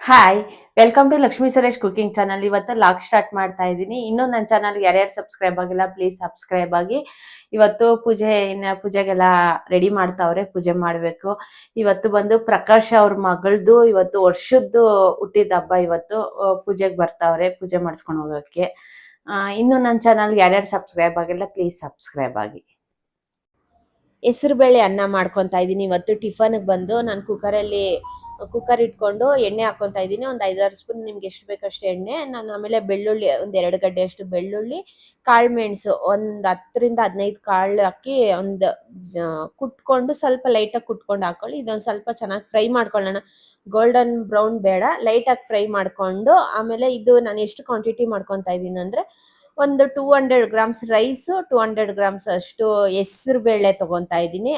Hi, welcome to Lakshmi Suresh cooking channel ಇವತ್ತು ಲಾಕ್ start ಮಾಡ್ತಾ ಇದ್ದೀನಿ. ಇನ್ನೂ ನನ್ನ ಚಾನಲ್ ಯಾರ್ಯಾರು ಸಬ್ಸ್ಕ್ರೈಬ್ ಆಗಿಲ್ಲ ಪ್ಲೀಸ್ ಸಬ್ಸ್ಕ್ರೈಬ್ ಆಗಿ. ಇವತ್ತು ಪೂಜೆ, ಇನ್ನು ಪೂಜೆಗೆಲ್ಲ ರೆಡಿ ಮಾಡ್ತಾವ್ರೆ, ಪೂಜೆ ಮಾಡಬೇಕು. ಇವತ್ತು ಬಂದು ಪ್ರಕಾಶ್ ಅವ್ರ ಮಗಳದು, ಇವತ್ತು ವರ್ಷದ್ದು ಹುಟ್ಟಿದ ಹಬ್ಬ ಇವತ್ತು ಪೂಜೆಗೆ ಬರ್ತಾವ್ರೆ, ಪೂಜೆ ಮಾಡಿಸ್ಕೊಂಡು ಹೋಗೋಕ್ಕೆ ಇನ್ನೂ ನನ್ನ ಚಾನಲ್ ಯಾರ್ಯಾರು ಸಬ್ಸ್ಕ್ರೈಬ್ ಆಗಿಲ್ಲ ಪ್ಲೀಸ್ ಸಬ್ಸ್ಕ್ರೈಬ್ ಆಗಿ. ಹೆಸರುಬೇಳೆ ಅನ್ನ ಮಾಡ್ಕೊತಾ ಇದ್ದೀನಿ. ಇವತ್ತು ಟಿಫನ್ಗೆ ಬಂದು ನಾನು ಕುಕ್ಕರಲ್ಲಿ ಕುಕ್ಕರ್ ಇಟ್ಕೊಂಡು ಎಣ್ಣೆ ಹಾಕೊತಾ ಇದ್ದೀನಿ. ಒಂದು ಐದಾರು ಸ್ಪೂನ್ ನಿಮ್ಗೆ ಎಷ್ಟು ಬೇಕಷ್ಟು ಎಣ್ಣೆ, ನಾನು ಆಮೇಲೆ ಬೆಳ್ಳುಳ್ಳಿ, ಒಂದು ಎರಡು ಗಡ್ಡೆ ಅಷ್ಟು ಬೆಳ್ಳುಳ್ಳಿ, ಕಾಳು ಮೆಣಸು ಒಂದು ಹತ್ತರಿಂದ ಹದಿನೈದು ಕಾಳು ಹಾಕಿ ಒಂದು ಕುಟ್ಕೊಂಡು ಸ್ವಲ್ಪ ಲೈಟಾಗಿ ಕುಟ್ಕೊಂಡು ಹಾಕೊಳ್ಳಿ. ಇದೊಂದು ಸ್ವಲ್ಪ ಚೆನ್ನಾಗಿ ಫ್ರೈ ಮಾಡ್ಕೊಳ್ಳೋಣ. ಗೋಲ್ಡನ್ ಬ್ರೌನ್ ಬೇಡ ಲೈಟಾಗಿ ಫ್ರೈ ಮಾಡಿಕೊಂಡು ಆಮೇಲೆ ಇದು ನಾನು ಎಷ್ಟು ಕ್ವಾಂಟಿಟಿ ಮಾಡ್ಕೊತಾ ಇದ್ದೀನಿ ಅಂದರೆ ಒಂದು two hundred grams rice two hundred grams ಅಷ್ಟು ಹೆಸರು ಬೇಳೆ ತಗೊತಾ ಇದ್ದೀನಿ.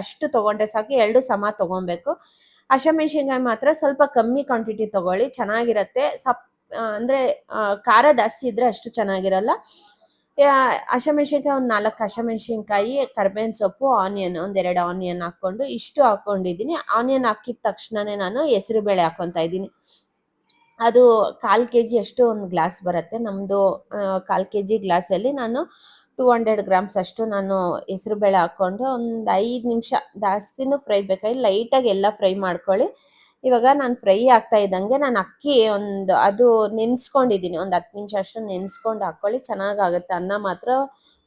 ಅಷ್ಟು ತೊಗೊಂಡ್ರೆ ಸಾಕು, ಎರಡು ಸಮ ತಗೊಬೇಕು. ಹಸಿಮೆಣಸಿನ್ಕಾಯಿ ಮಾತ್ರ ಸ್ವಲ್ಪ ಕಮ್ಮಿ ಕ್ವಾಂಟಿಟಿ ತಗೊಳ್ಳಿ, ಚೆನ್ನಾಗಿರತ್ತೆ. ಸಪ್ ಅಂದ್ರೆ ಖಾರ ಜಾಸ್ತಿ ಇದ್ರೆ ಅಷ್ಟು ಚೆನ್ನಾಗಿರಲ್ಲ. ಹಸಿಮೆಣಸಿನ್ಕಾಯಿ ಒಂದು ನಾಲ್ಕು ಹಸಿಮೆಣಸಿನ್ಕಾಯಿ ಕರ್ಬೇವಿನ ಸೊಪ್ಪು ಆನಿಯನ್ ಒಂದೆರಡು ಆನಿಯನ್ ಹಾಕೊಂಡು ಇಷ್ಟು ಹಾಕೊಂಡಿದ್ದೀನಿ. ಆನಿಯನ್ ಹಾಕಿದ ತಕ್ಷಣನೇ ನಾನು ಹೆಸರು ಬೇಳೆ ಹಾಕೊತಾ ಇದ್ದೀನಿ. ಅದು ಕಾಲು ಕೆ ಜಿ ಅಷ್ಟು ಒಂದು ಗ್ಲಾಸ್ ಬರುತ್ತೆ. ನಮ್ಮದು ಕಾಲು ಕೆ ಜಿ ಗ್ಲಾಸಲ್ಲಿ ನಾನು ಟೂ ಹಂಡ್ರೆಡ್ ಗ್ರಾಮ್ಸ್ ಅಷ್ಟು ನಾನು ಹೆಸರು ಬೇಳೆ ಹಾಕ್ಕೊಂಡು ಒಂದು ಐದು ನಿಮಿಷ ಜಾಸ್ತಿನೂ ಫ್ರೈ ಬೇಕಾಗಿ ಲೈಟಾಗಿ ಎಲ್ಲ ಫ್ರೈ ಮಾಡ್ಕೊಳ್ಳಿ. ಇವಾಗ ನಾನು ಫ್ರೈ ಆಗ್ತಾ ಇದ್ದಂಗೆ ನಾನು ಅಕ್ಕಿ ಒಂದು ಅದು ನೆನೆಸ್ಕೊಂಡಿದ್ದೀನಿ ಒಂದು ಹತ್ತು ನಿಮಿಷ ಅಷ್ಟು ನೆನೆಸ್ಕೊಂಡು ಹಾಕ್ಕೊಳ್ಳಿ. ಚೆನ್ನಾಗಾಗುತ್ತೆ. ಅನ್ನ ಮಾತ್ರ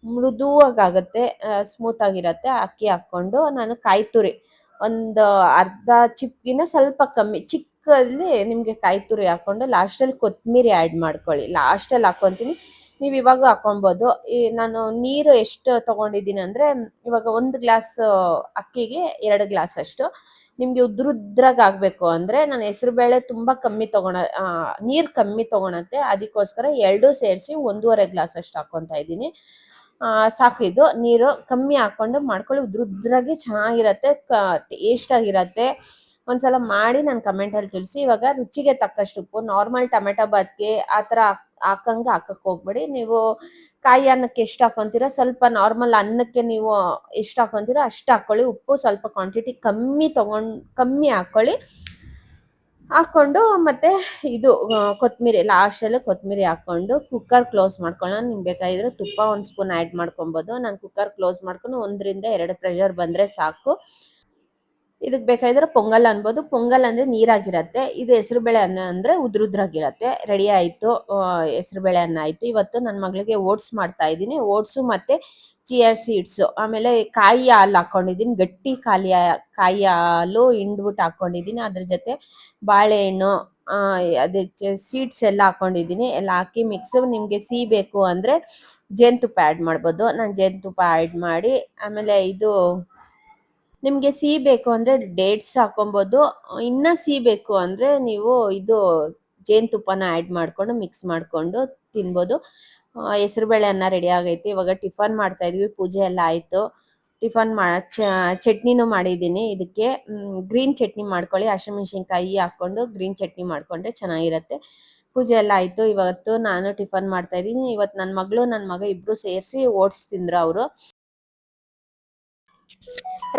ಮೃದುವಾಗುತ್ತೆ ಸ್ಮೂತ್ ಆಗಿರುತ್ತೆ. ಅಕ್ಕಿ ಹಾಕ್ಕೊಂಡು ನಾನು ಕಾಯಿ ತುರಿ ಒಂದು ಅರ್ಧ ಚಿಪ್ಗಿನ ಸ್ವಲ್ಪ ಕಮ್ಮಿ, ಚಿಕ್ಕಲ್ಲಿ ನಿಮಗೆ ಕಾಯಿ ತುರಿ ಹಾಕ್ಕೊಂಡು ಲಾಸ್ಟಲ್ಲಿ ಕೊತ್ತಂಬರಿ ಆ್ಯಡ್ ಮಾಡ್ಕೊಳ್ಳಿ. ಲಾಸ್ಟಲ್ಲಿ ಹಾಕ್ಕೊಂತೀನಿ. ನೀವು ಇವಾಗ ಹಾಕೊಬಹುದು ಈ ನಾನು ನೀರು ಎಷ್ಟು ತಗೊಂಡಿದ್ದೀನಿ ಅಂದ್ರೆ ಇವಾಗ ಒಂದು ಗ್ಲಾಸ್ ಅಕ್ಕಿಗೆ ಎರಡು ಗ್ಲಾಸ್ ಅಷ್ಟು. ನಿಮಗೆ ಉದ್ರುದ್ರಾಗಿ ಆಗಬೇಕು ಅಂದ್ರೆ ನಾನು ಹೆಸರುಬೇಳೆ ತುಂಬಾ ಕಮ್ಮಿ ತಗೊಳ ನೀರು ಕಮ್ಮಿ ತಗೊಳತ್ತೆ ಅದಕ್ಕೋಸ್ಕರ ಎರಡು ಸೇರಿಸಿ ಒಂದೂವರೆ ಗ್ಲಾಸ್ ಅಷ್ಟು ಹಾಕೊಂತ ಇದ್ದೀನಿ. ಆ, ಸಾಕು ಇದು. ನೀರು ಕಮ್ಮಿ ಹಾಕೊಂಡು ಮಾಡ್ಕೊಳ್ಳಿ. ಉದ್ರುದ್ರಾಗಿ ಚೆನ್ನಾಗಿರತ್ತೆ ಟೇಸ್ಟ್ ಆಗಿರತ್ತೆ. ಒಂದ್ಸಲ ಮಾಡಿ ನನ್ನ ಕಮೆಂಟಲ್ಲಿ ತಿಳಿಸಿ. ಇವಾಗ ರುಚಿಗೆ ತಕ್ಕಷ್ಟು ಉಪ್ಪು. ನಾರ್ಮಲ್ ಟೊಮೆಟೊ ಬಾತ್ಗೆ ಆ ಥರ ಹಾಕಂಗೆ ಹಾಕಕ್ ಹೋಗ್ಬೇಡಿ. ನೀವು ಕಾಯಿ ಅನ್ನಕ್ಕೆ ಎಷ್ಟು ಹಾಕೊಂತೀರೋ ಸ್ವಲ್ಪ ನಾರ್ಮಲ್ ಅನ್ನಕ್ಕೆ ನೀವು ಎಷ್ಟು ಹಾಕೊಂತೀರೋ ಅಷ್ಟು ಹಾಕೊಳ್ಳಿ. ಉಪ್ಪು ಸ್ವಲ್ಪ ಕ್ವಾಂಟಿಟಿ ಕಮ್ಮಿ ತಗೊಂಡ್, ಕಮ್ಮಿ ಹಾಕ್ಕೊಳ್ಳಿ ಹಾಕ್ಕೊಂಡು ಮತ್ತೆ ಇದು ಕೊತ್ತಂಬರಿ ಲಾಸ್ಟಲ್ಲಿ ಕೊತ್ತಂಬರಿ ಹಾಕ್ಕೊಂಡು ಕುಕ್ಕರ್ ಕ್ಲೋಸ್ ಮಾಡ್ಕೊಳ್ಳೋಣ. ನಿಮ್ಗೆ ಬೇಕಾಗಿದ್ರೆ ತುಪ್ಪ ಒಂದು ಸ್ಪೂನ್ ಆ್ಯಡ್ ಮಾಡ್ಕೊಬೋದು. ನಾನು ಕುಕ್ಕರ್ ಕ್ಲೋಸ್ ಮಾಡ್ಕೊಂಡು ಒಂದರಿಂದ ಎರಡು ಪ್ರೆಷರ್ ಬಂದರೆ ಸಾಕು. ಇದಕ್ಕೆ ಬೇಕಾಗಿದ್ರೆ ಪೊಂಗಲ್ ಅನ್ಬೋದು. ಪೊಂಗಲ್ ಅಂದ್ರೆ ನೀರಾಗಿರತ್ತೆ. ಇದು ಹೆಸರುಬೇಳೆ ಅನ್ನ ಅಂದ್ರೆ ಉದ್ರುದ್ರಾಗಿರತ್ತೆ. ರೆಡಿ ಆಯ್ತು. ಹೆಸರುಬೇಳೆ ಅನ್ನ ಆಯ್ತು. ಇವತ್ತು ನನ್ನ ಮಗಳಿಗೆ ಓಟ್ಸ್ ಮಾಡ್ತಾ ಇದ್ದೀನಿ. ಓಟ್ಸು ಮತ್ತೆ ಚಿಯರ್ ಸೀಡ್ಸ್. ಆಮೇಲೆ ಕಾಯಿ ಹಾಲು ಹಾಕೊಂಡಿದ್ದೀನಿ. ಗಟ್ಟಿ ಕಾಲಿ ಕಾಯಿ ಹಾಲು ಹಿಂಡ್ಬಿಟ್ಟು ಹಾಕೊಂಡಿದ್ದೀನಿ. ಅದ್ರ ಜೊತೆ ಬಾಳೆಹಣ್ಣು ಅದಕ್ಕೆ ಸೀಡ್ಸ್ ಎಲ್ಲ ಹಾಕೊಂಡಿದ್ದೀನಿ. ಎಲ್ಲ ಹಾಕಿ ಮಿಕ್ಸ್ ನಿಮಗೆ ಸಿಹಿ ಬೇಕು ಅಂದರೆ ಜೇನುತುಪ್ಪ ಆ್ಯಡ್ ಮಾಡ್ಬೋದು. ನಾನು ಜೇನುತುಪ್ಪ ಆ್ಯಡ್ ಮಾಡಿ, ಆಮೇಲೆ ಇದು ನಿಮಗೆ ಸಿಹಿ ಬೇಕು ಅಂದ್ರೆ ಡೇಟ್ಸ್ ಹಾಕೊಬೋದು. ಇನ್ನ ಸಿಹಿ ಬೇಕು ಅಂದ್ರೆ ನೀವು ಇದು ಜೇನುತುಪ್ಪನ ಆ್ಯಡ್ ಮಾಡ್ಕೊಂಡು ಮಿಕ್ಸ್ ಮಾಡ್ಕೊಂಡು ತಿನ್ಬೋದು. ಹೆಸರುಬೇಳೆ ಅನ್ನ ರೆಡಿ ಆಗೈತಿ. ಇವಾಗ ಟಿಫನ್ ಮಾಡ್ತಾ ಇದ್ವಿ, ಪೂಜೆ ಎಲ್ಲ ಆಯಿತು. ಟಿಫನ್ ಮಾ ಚಟ್ನಿನೂ ಮಾಡಿದ್ದೀನಿ ಇದಕ್ಕೆ. ಗ್ರೀನ್ ಚಟ್ನಿ ಮಾಡ್ಕೊಳ್ಳಿ. ಹಸಿಮೆಣ್ಸಿನ್ಕಾಯಿ ಹಾಕ್ಕೊಂಡು ಗ್ರೀನ್ ಚಟ್ನಿ ಮಾಡ್ಕೊಂಡ್ರೆ ಚೆನ್ನಾಗಿರುತ್ತೆ. ಪೂಜೆ ಎಲ್ಲ ಆಯಿತು. ಇವತ್ತು ನಾನು ಟಿಫನ್ ಮಾಡ್ತಾ ಇದ್ದೀನಿ ಇವತ್ತು ನನ್ನ ಮಗಳು ನನ್ನ ಮಗ ಇಬ್ಬರು ಸೇರಿಸಿ ಓಟ್ಸ್ ತಿಂದ್ರು ಅವರು.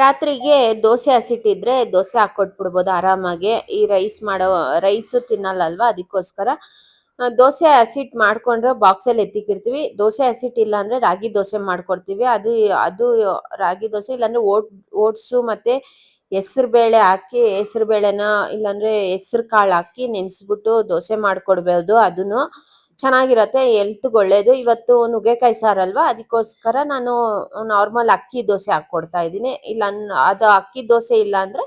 ರಾತ್ರಿಗೆ ದೋಸೆ ಹಸಿಟ್ಟಿದ್ರೆ ದೋಸೆ ಹಾಕೊಟ್ಬಿಡ್ಬೋದು ಆರಾಮಾಗಿ. ಈ ರೈಸ್ ಮಾಡೋ, ರೈಸ್ ತಿನ್ನಲ್ಲ ಅಲ್ವಾ ಅದಕ್ಕೋಸ್ಕರ ದೋಸೆ ಹಸಿಟ್ಟು ಮಾಡ್ಕೊಂಡ್ರೆ ಬಾಕ್ಸಲ್ಲಿ ಎತ್ತಿಕ್ಕಿರ್ತೀವಿ ದೋಸೆ ಹಸಿಟ್ಟು ಇಲ್ಲ ಅಂದ್ರೆ ರಾಗಿ ದೋಸೆ ಮಾಡ್ಕೊಡ್ತೀವಿ. ಅದು ಅದು ರಾಗಿ ದೋಸೆ ಇಲ್ಲಾಂದ್ರೆ ಓಟ್, ಓಟ್ಸು ಮತ್ತೆ ಹೆಸ್ರು ಬೇಳೆ ಹಾಕಿ ಹೆಸ್ರು ಬೇಳೆನ ಇಲ್ಲಾಂದ್ರೆ ಹೆಸ್ರು ಕಾಳು ಹಾಕಿ ನೆನೆಸ್ಬಿಟ್ಟು ದೋಸೆ ಮಾಡ್ಕೊಡ್ಬೋದು. ಅದನ್ನು ಚೆನ್ನಾಗಿರತ್ತೆ, ಹೆಲ್ತ್ಗೆ ಒಳ್ಳೇದು. ಇವತ್ತು ನುಗ್ಗೆಕಾಯಿ ಸಾರಲ್ವಾ? ಅದಕ್ಕೋಸ್ಕರ ನಾನು ನಾರ್ಮಲ್ ಅಕ್ಕಿ ದೋಸೆ ಹಾಕ್ಕೊಡ್ತಾ ಇದ್ದೀನಿ. ಇಲ್ಲ, ಅದು ಅಕ್ಕಿ ದೋಸೆ ಇಲ್ಲ ಅಂದ್ರೆ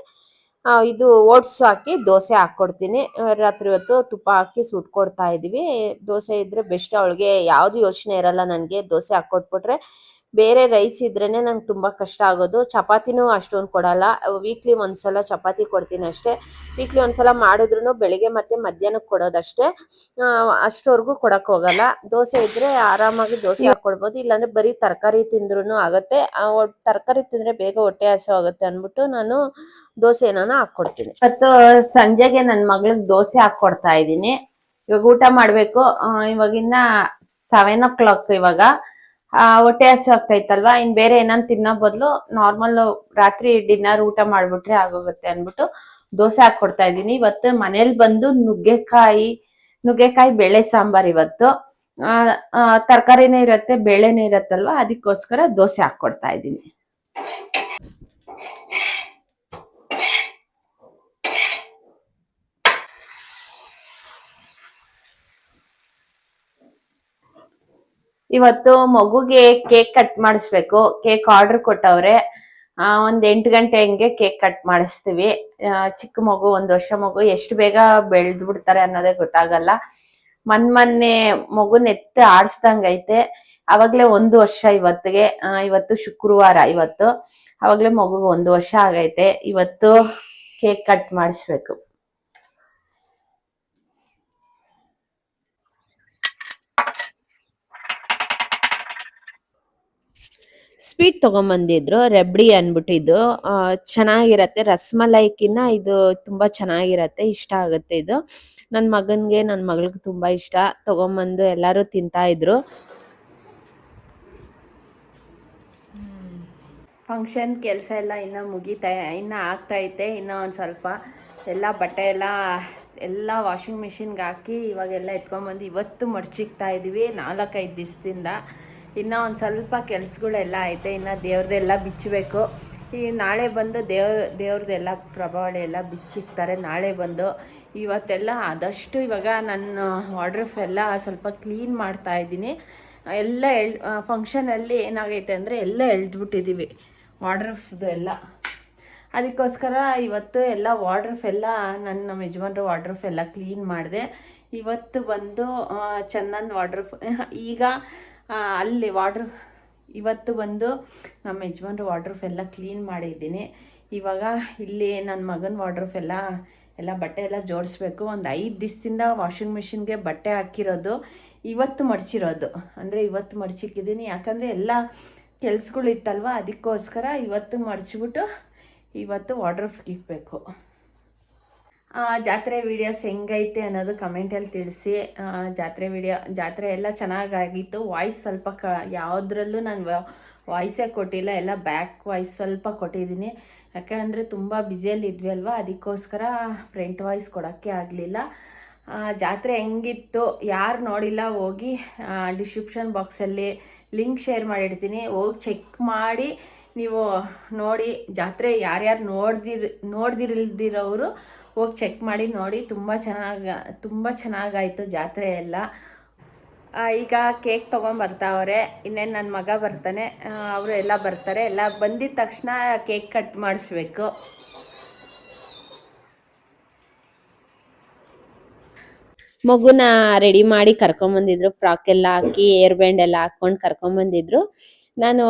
ಇದು ಓಟ್ಸ್ ಹಾಕಿ ದೋಸೆ ಹಾಕ್ಕೊಡ್ತೀನಿ ರಾತ್ರಿ ಹೊತ್ತು ತುಪ್ಪ ಹಾಕಿ ಸುಟ್ಕೊಡ್ತಾ ಇದೀವಿ. ದೋಸೆ ಇದ್ರೆ ಬೆಸ್ಟ್. ಅವಳಿಗೆ ಯಾವ್ದು ಯೋಚನೆ ಇರಲ್ಲ ನನಗೆ. ದೋಸೆ ಹಾಕ್ಕೊಟ್ಬಿಟ್ರೆ ಬೇರೆ ರೈಸ್ ಇದ್ರೇನೆ ನಂಗೆ ತುಂಬಾ ಕಷ್ಟ ಆಗೋದು. ಚಪಾತಿನೂ ಅಷ್ಟೊಂದು ಕೊಡಲ್ಲ. ವೀಕ್ಲಿ ಒಂದ್ಸಲ ಚಪಾತಿ ಕೊಡ್ತೀನಿ ಅಷ್ಟೇ. ವೀಕ್ಲಿ ಒಂದ್ಸಲ ಮಾಡಿದ್ರು ಬೆಳಿಗ್ಗೆ ಮತ್ತೆ ಮಧ್ಯಾಹ್ನಕ್ಕೆ ಕೊಡೋದಷ್ಟೇ. ಅಷ್ಟವರೆಗೂ ಕೊಡಕ್ ಹೋಗಲ್ಲ. ದೋಸೆ ಇದ್ರೆ ಆರಾಮಾಗಿ ದೋಸೆ ಹಾಕೊಡ್ಬೋದು ಇಲ್ಲಾಂದ್ರೆ ಬರೀ ತರಕಾರಿ ತಿಂದ್ರು ಆಗತ್ತೆ. ತರಕಾರಿ ತಿಂದ್ರೆ ಬೇಗ ಹೊಟ್ಟೆ ಹಸು ಆಗುತ್ತೆ ಅನ್ಬಿಟ್ಟು ನಾನು ದೋಸೆ ಏನಾನ ಹಾಕೊಡ್ತೀನಿ. ಇವತ್ತು ಸಂಜೆಗೆ ನನ್ನ ಮಗಳಿಗೆ ದೋಸೆ ಹಾಕೊಡ್ತಾ ಇದ್ದೀನಿ. ಇವಾಗ ಊಟ ಮಾಡ್ಬೇಕು. ಇವಾಗಿನ್ನ ಸೆವೆನ್ ಓ ಕ್ಲಾಕ್ ಇವಾಗ. ಹೊಟ್ಟೆ ಹಸು ಆಗ್ತೈತಲ್ವಾ? ಇನ್ ಬೇರೆ ಏನಾನ್ ತಿನ್ನೋ ಬದಲು ನಾರ್ಮಲ್ ರಾತ್ರಿ ಡಿನ್ನರ್ ಊಟ ಮಾಡ್ಬಿಟ್ರೆ ಆಗೋಗುತ್ತೆ ಅನ್ಬಿಟ್ಟು ದೋಸೆ ಹಾಕೊಡ್ತಾ ಇದ್ದೀನಿ. ಇವತ್ತು ಮನೇಲಿ ಬಂದು ನುಗ್ಗೆಕಾಯಿ ನುಗ್ಗೆಕಾಯಿ ಬೇಳೆ ಸಾಂಬಾರ್ ಇವತ್ತು. ತರಕಾರಿನೇ ಇರತ್ತೆ, ಬೇಳೆನೇ ಇರತ್ತಲ್ವಾ? ಅದಕ್ಕೋಸ್ಕರ ದೋಸೆ ಹಾಕೊಡ್ತಾ ಇದ್ದೀನಿ. ಇವತ್ತು ಮಗುಗೆ ಕೇಕ್ ಕಟ್ ಮಾಡಿಸ್ಬೇಕು. ಕೇಕ್ ಆರ್ಡರ್ ಕೊಟ್ಟವ್ರೆ. ಆ, ಒಂದ್ ಎಂಟು ಗಂಟೆ ಹಂಗೆ ಕೇಕ್ ಕಟ್ ಮಾಡಿಸ್ತೀವಿ. ಚಿಕ್ಕ ಮಗು ಒಂದ್ ವರ್ಷ ಮಗು ಎಷ್ಟು ಬೇಗ ಬೆಳೆದ್ ಬಿಡ್ತಾರೆ ಅನ್ನೋದೇ ಗೊತ್ತಾಗಲ್ಲ. ಮನ್ ಮೊನ್ನೆ ಮಗು ನೆತ್ತ ಆಡಿಸ್ದಂಗೈತೆ. ಅವಾಗ್ಲೇ ಒಂದು ವರ್ಷ ಇವತ್ತಿಗೆ. ಇವತ್ತು ಶುಕ್ರವಾರ ಇವತ್ತು. ಅವಾಗ್ಲೇ ಮಗುಗೆ ಒಂದು ವರ್ಷ ಆಗೈತೆ. ಇವತ್ತು ಕೇಕ್ ಕಟ್ ಮಾಡಿಸ್ಬೇಕು. ಸ್ವೀಟ್ ತಗೊಂಬಂದಿದ್ರು, ರೆಬ್ಡಿ ಇದು ಚೆನ್ನಾಗಿರತ್ತೆ. ರಸ್ಮಲೈಕಿನ್ನ ಇದು ತುಂಬಾ ಚೆನ್ನಾಗಿರತ್ತೆ. ಇಷ್ಟ ಆಗುತ್ತೆ ಇದು. ನನ್ ಮಗನ್ಗೆ, ನನ್ ಮಗಳಿಗೆ ತುಂಬಾ ಇಷ್ಟ. ತಗೊಂಬಂದು ಎಲ್ಲಾರು ತಿಂತಾ ಇದ್ರು. ಫಂಕ್ಷನ್ ಕೆಲಸ ಎಲ್ಲ ಇನ್ನ ಮುಗಿತಾ, ಇನ್ನ ಆಗ್ತಾ ಐತೆ. ಇನ್ನ ಒಂದ್ ಸ್ವಲ್ಪ ಎಲ್ಲ ಬಟ್ಟೆ ಎಲ್ಲ ಎಲ್ಲ ವಾಷಿಂಗ್ ಮಿಷಿನ್ಗೆ ಹಾಕಿ ಇವಾಗೆಲ್ಲ ಎತ್ಕೊಂಡ್ಬಂದು ಇವತ್ತು ಮಡ್ಚಿಕ್ತಾ ಇದ್ದೀವಿ ನಾಲ್ಕೈದು ದಿವಸದಿಂದ. ಇನ್ನ ಒಂದು ಸ್ವಲ್ಪ ಕೆಲ್ಸಗಳೆಲ್ಲ ಐತೆ, ಇನ್ನು ದೇವ್ರದ್ದೆಲ್ಲ ಬಿಚ್ಚಬೇಕು ಈ ನಾಳೆ ಬಂದು ದೇವ್ರ ದೇವ್ರದ್ದೆಲ್ಲ ಪ್ರಭಾವಳಿ ಎಲ್ಲ ಬಿಚ್ಚಿಕ್ತಾರೆ, ನಾಳೆ ಬಂದು. ಇವತ್ತೆಲ್ಲ ಆದಷ್ಟು ಇವಾಗ ನನ್ನ ವಾರ್ಡ್ರಫ್ ಎಲ್ಲ ಸ್ವಲ್ಪ ಕ್ಲೀನ್ ಮಾಡ್ತಾ ಇದ್ದೀನಿ. ಎಲ್ಲ ಎಳ್ ಫಂಕ್ಷನಲ್ಲಿ ಏನಾಗೈತೆ ಅಂದರೆ ಎಲ್ಲ ಎಳ್ದ್ಬಿಟ್ಟಿದ್ದೀವಿ ವಾರ್ಡ್ರಫ್ದು ಎಲ್ಲ. ಅದಕ್ಕೋಸ್ಕರ ಇವತ್ತು ಎಲ್ಲ ವಾರ್ಡ್ರಫ್ ಎಲ್ಲ ನನ್ನ ನಮ್ಮ ಯಜಮಾನ್ರು ವಾರ್ಡ್ರಫ್ ಎಲ್ಲ ಕ್ಲೀನ್ ಮಾಡಿದೆ. ಇವತ್ತು ಬಂದು ಚಂದನ್ ವಾರ್ಡ್ರಫ್ ಈಗ ಅಲ್ಲಿ ವಾಟ್ರ್ ಇವತ್ತು ಬಂದು ನಮ್ಮ ಯಜಮಾನ್ರು ವಾರ್ಡ್ರಫ್ ಎಲ್ಲ ಕ್ಲೀನ್ ಮಾಡಿದ್ದೀನಿ. ಇವಾಗ ಇಲ್ಲಿ ನನ್ನ ಮಗನ ವಾರ್ಡ್ರಫ್ ಎಲ್ಲ ಎಲ್ಲ ಬಟ್ಟೆ ಎಲ್ಲ ಜೋಡಿಸ್ಬೇಕು. ಒಂದು ಐದು ದಿವಸದಿಂದ ವಾಷಿಂಗ್ ಮಿಷಿನ್ಗೆ ಬಟ್ಟೆ ಹಾಕಿರೋದು, ಇವತ್ತು ಮಡ್ಚಿರೋದು. ಅಂದರೆ ಇವತ್ತು ಮಡ್ಚಿಕ್ಕಿದ್ದೀನಿ ಯಾಕಂದರೆ ಎಲ್ಲ ಕೆಲ್ಸಗಳು ಇತ್ತಲ್ವ ಅದಕ್ಕೋಸ್ಕರ ಇವತ್ತು ಮಡಚಿಬಿಟ್ಟು ಇವತ್ತು ವಾರ್ಡ್ರಫ್ಗೆ ಇಕ್ಬೇಕು. ಜಾತ್ರೆ ವಿಡಿಯೋಸ್ ಹೆಂಗೈತೆ ಅನ್ನೋದು ಕಮೆಂಟಲ್ಲಿ ತಿಳಿಸಿ. ಜಾತ್ರೆ ವಿಡಿಯೋ ಜಾತ್ರೆ ಎಲ್ಲ ಚೆನ್ನಾಗಾಗಿತ್ತು. ವಾಯ್ಸ್ ಸ್ವಲ್ಪ ಕ, ಯಾವುದ್ರಲ್ಲೂ ನಾನು ವಾಯ್ಸೇ ಕೊಟ್ಟಿಲ್ಲ. ಎಲ್ಲ ಬ್ಯಾಕ್ ವಾಯ್ಸ್ ಸ್ವಲ್ಪ ಕೊಟ್ಟಿದ್ದೀನಿ. ಯಾಕೆಂದರೆ ತುಂಬ ಬ್ಯುಸಿಯಲ್ಲಿ ಇದ್ವಿ ಅಲ್ವಾ? ಅದಕ್ಕೋಸ್ಕರ ಫ್ರಂಟ್ ವಾಯ್ಸ್ ಕೊಡೋಕ್ಕೆ ಆಗಲಿಲ್ಲ. ಜಾತ್ರೆ ಹೆಂಗಿತ್ತು? ಯಾರು ನೋಡಿಲ್ಲ ಹೋಗಿ ಡಿಸ್ಕ್ರಿಪ್ಷನ್ ಬಾಕ್ಸಲ್ಲಿ ಲಿಂಕ್ ಶೇರ್ ಮಾಡಿರ್ತೀನಿ ಹೋಗಿ ಚೆಕ್ ಮಾಡಿ, ನೀವು ನೋಡಿ ಜಾತ್ರೆ ಯಾರ್ಯಾರು ನೋಡ್ದಿರ್ ನೋಡ್ದಿರಿಲ್ದಿರೋರು ಹೋಗಿ ಚೆಕ್ ಮಾಡಿ ನೋಡಿ ತುಂಬ ಚೆನ್ನಾಗಿ, ತುಂಬ ಚೆನ್ನಾಗಾಯಿತು ಜಾತ್ರೆ ಎಲ್ಲ. ಈಗ ಕೇಕ್ ತೊಗೊಂಬರ್ತಾವ್ರೆ ಇನ್ನೇನು ನನ್ನ ಮಗ ಬರ್ತಾನೆ ಅವರು ಎಲ್ಲ ಬರ್ತಾರೆ, ಎಲ್ಲ ಬಂದಿದ ತಕ್ಷಣ ಕೇಕ್ ಕಟ್ ಮಾಡಿಸ್ಬೇಕು. ಮಗುನ ರೆಡಿ ಮಾಡಿ ಕರ್ಕೊಂಬಂದಿದ್ರು ಫ್ರಾಕ್ ಎಲ್ಲ ಹಾಕಿ ಏರ್ ಬ್ಯಾಂಡ್ ಎಲ್ಲ ಹಾಕೊಂಡು ಕರ್ಕೊಂಬಂದಿದ್ರು. ನಾನು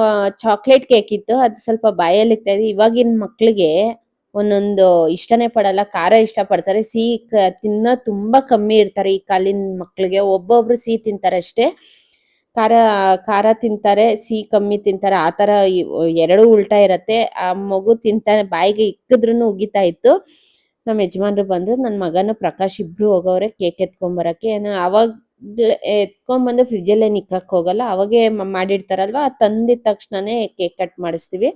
ಚಾಕ್ಲೇಟ್ ಕೇಕ್ ಇತ್ತು, ಅದು ಸ್ವಲ್ಪ ಬಾಯಲ್ಲಿ ಇರ್ತಾ ಇದ್ದೆ ಇವಾಗಿನ ಮಕ್ಳಿಗೆ ಒಂದೊಂದು ಇಷ್ಟನೇ ಪಡಲ್ಲ, ಖಾರ ಇಷ್ಟ ಪಡ್ತಾರೆ ಸಿಹಿ ತಿನ್ನೋದ್ ತುಂಬಾ ಕಮ್ಮಿ ಇರ್ತಾರೆ ಈ ಕಾಲಿನ ಮಕ್ಳಿಗೆ. ಒಬ್ಬೊಬ್ರು ಸಿಹಿ ತಿಂತಾರೆ ಅಷ್ಟೇ. ಖಾರ ಖಾರ ತಿಂತಾರೆ, ಸಿಹಿ ಕಮ್ಮಿ ತಿಂತಾರೆ. ಆ ತರ ಎರಡು ಉಲ್ಟಾ ಇರತ್ತೆ. ಆ ಮಗು ತಿಂತಾನೆ ಬಾಯಿಗೆ ಇಕ್ಕಿದ್ರೂನು ಉಗಿತಾ ಇತ್ತು. ನಮ್ಮ ಯಜಮಾನ್ರು ಬಂದು ನನ್ನ ಮಗನ ಪ್ರಕಾಶ್ ಇಬ್ರು ಹೋಗೋರೆ ಕೇಕ್ ಎತ್ಕೊಂಬರಕ್ಕೆ. ಏನು ಅವಾಗ ಎತ್ಕೊಂಡ್ಬಂದು ಫ್ರಿಜ್ಜಲ್ಲೇ ನಿಕ್ಕಕ್ಕೆ ನಿಕ್ಕಕ್ ಹೋಗಲ್ಲ. ಅವಾಗೆ ಮಾಡಿರ್ತಾರಲ್ವಾ? ತಂದಿದ ತಕ್ಷಣನೇ ಕೇಕ್ ಕಟ್ ಮಾಡಿಸ್ತೀವಿ.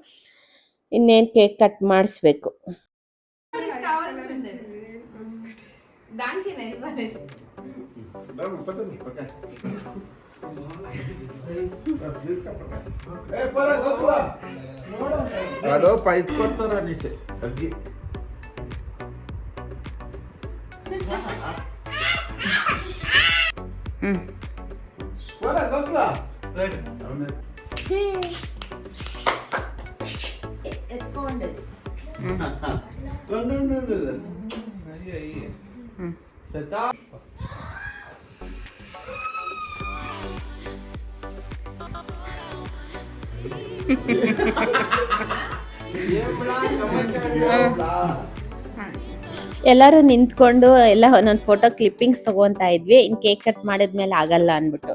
ಇನ್ನೇನ್ ಕೇಕ್ ಕಟ್ ಮಾಡಿಸ್ಬೇಕು? ಏ ಎಲ್ಲರೂ ನಿಂತ್ಕೊಂಡು ಎಲ್ಲ ಒಂದೊಂದು ಫೋಟೋ ಕ್ಲಿಪ್ಪಿಂಗ್ಸ್ ತಗೊಂತಾ ಇದ್ವಿ. ಇನ್ ಕೇಕ್ ಕಟ್ ಮಾಡಿದ್ಮೇಲೆ ಆಗಲ್ಲ ಅನ್ಬಿಟ್ಟು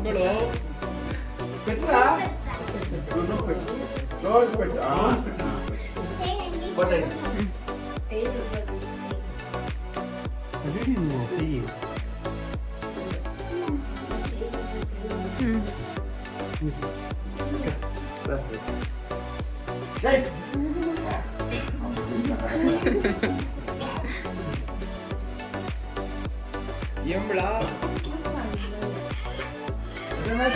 ಮಕ್ಕಳು ಪೆಟ್ಟ ಚೋರ್ ಪೆಟ್ಟ ಬಟಾಣಿ I didn't see you. Hmm. Shake.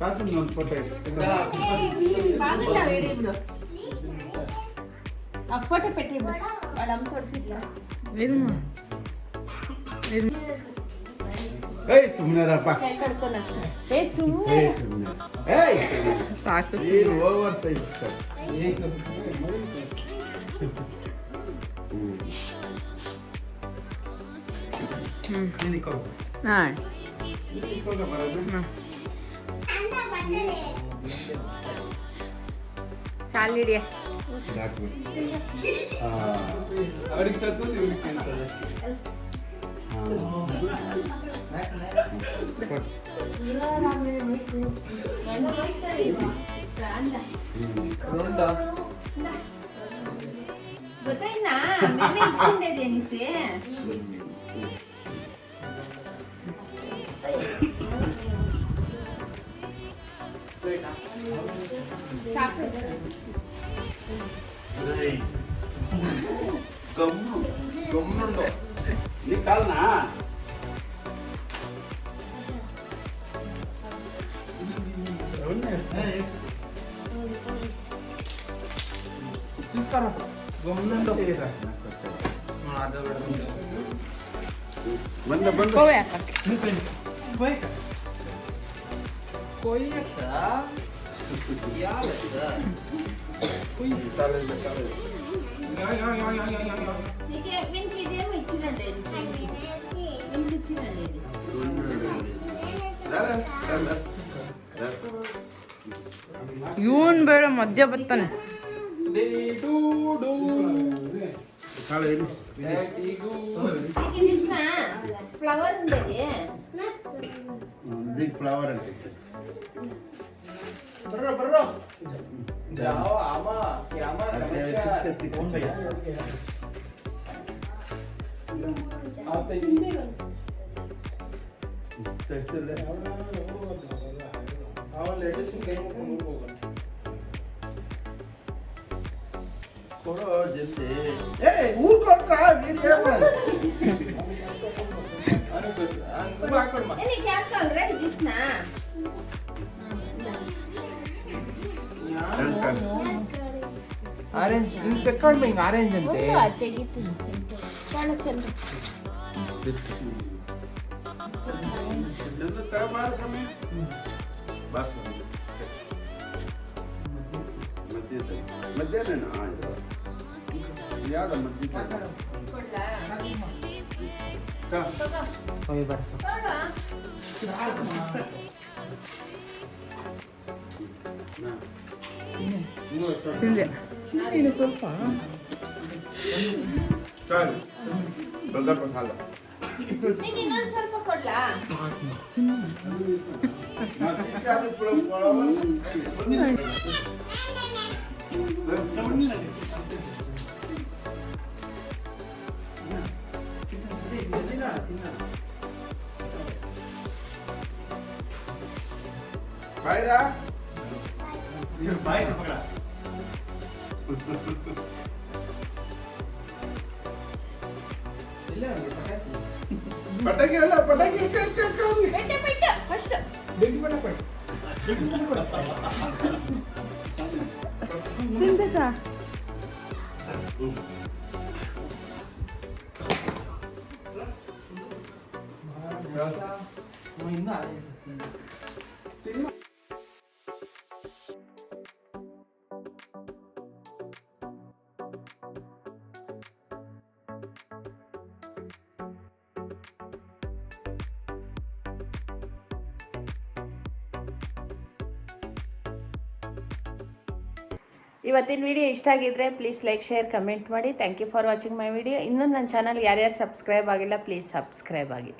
కాకుండా ఉండిపోతాయి ఆ ఫోటో పెట్టి వాడు అమ్మ తొడిసిస్తా. సాకు ఓవర్ సైజ్ సార్. ಸಾಲಿಡಿಯ ಅವ್ರಿಗೆ ತರ್ತದೆ ಇವ್ರಿಗೆ ತಿಂತದೆ ರೊಂಡ ಗೊತ್ತಾಯ್ತಾ ಮೇಮೆ ಇಟ್ಕೊಂಡಿದೆ ಅನಿಸಿ గమ్ము గమ్ముండో నీకు కాదనా తీసుకురా గమ్ముండో బంద బంద పోయి పోయి ಕೊಯ್ಯಕ್ಕ? ಯಾವತ್ತ ಇವನ್ ಬೇಡ ಮಧ್ಯ ಬರ್ತಾನೆ. ಕಾಳು ಡು ಡು ಡ್ಯಾಡಿ ಡು నీకు ఇది ఇస్తున్నా ఫ్లవర్ ఉండేది బిగ్ ఫ్లవర్ అంటే ಬರ್ರೋ ಬರ್ರೋ ಜಾವ ಆಮ ಕ್ಯಾಮ ಅವನ್ ಲೇಟೆಸ್ಟ್ ಕೈ ಮುಕ್ಕೊಂಡು ಹೋಗ ಕೊಡೋ ಜಲ್ದಿ ಏ ಊರ್ ಕೊಟ್ರ ನೀನ್ ಹಾಕ್ಬೇಕು ಕೂಡ ಹಾಕೊಡಮ್ಮ ನಿನಗೆ ಯಾಕೆ ಅಂದ್ರೆ ಇದಿಸ್ನ ಆರೆಂಜ್ ಹಿಂಗೆ ತೆಕ್ಕೊಂಡ್ಬ ಹಿಂಗೆ ಆರೆಂಜ್ ಅಂತೆ ತೆಗಿತೀನಿ ಕಾಣ ಚಂದ ಮಧ್ಯಾಹ್ನ ಯಾವ್ದ ಮಧ್ಯಾಹ್ನ ಹೋಗಿ ಬರ ತಿಂದೆ ಸ್ವಲ್ಪ ಸ್ವಲ್ಪ ಸಾಲ ನಿಂಗೆ ಇನ್ನೊಂದ್ ಸ್ವಲ್ಪ ಕೊಡ್ಲಾ ಬಾಯ್ರಾ ಪಟಾಕಿ ಅಲ್ಲ ಪಟಾಕಿ ಕ- ಕ- ಕ- ಬೆಟ್ಟ ಬೆಟ್ಟ ಫಸ್ಟ್ ತಿಂಬೇಕಾ ಇನ್ನೂ ಆರೆಂಜ್ ಇವತ್ತಿನ ವಿಡಿಯೋ ಇಷ್ಟ ಆಗಿದ್ರೆ ಪ್ಲೀಸ್ ಲೈಕ್ ಶೇರ್ ಕಮೆಂಟ್ ಮಾಡಿ. Thank you for watching my video ಇನ್ನೂ ನನ್ನ ಚಾನಲ್ ಯಾರ್ಯಾರು ಸಬ್ಸ್ಕ್ರೈಬ್ ಆಗಿಲ್ಲ ಪ್ಲೀಸ್ ಸಬ್ಸ್ಕ್ರೈಬ್ ಆಗಿ.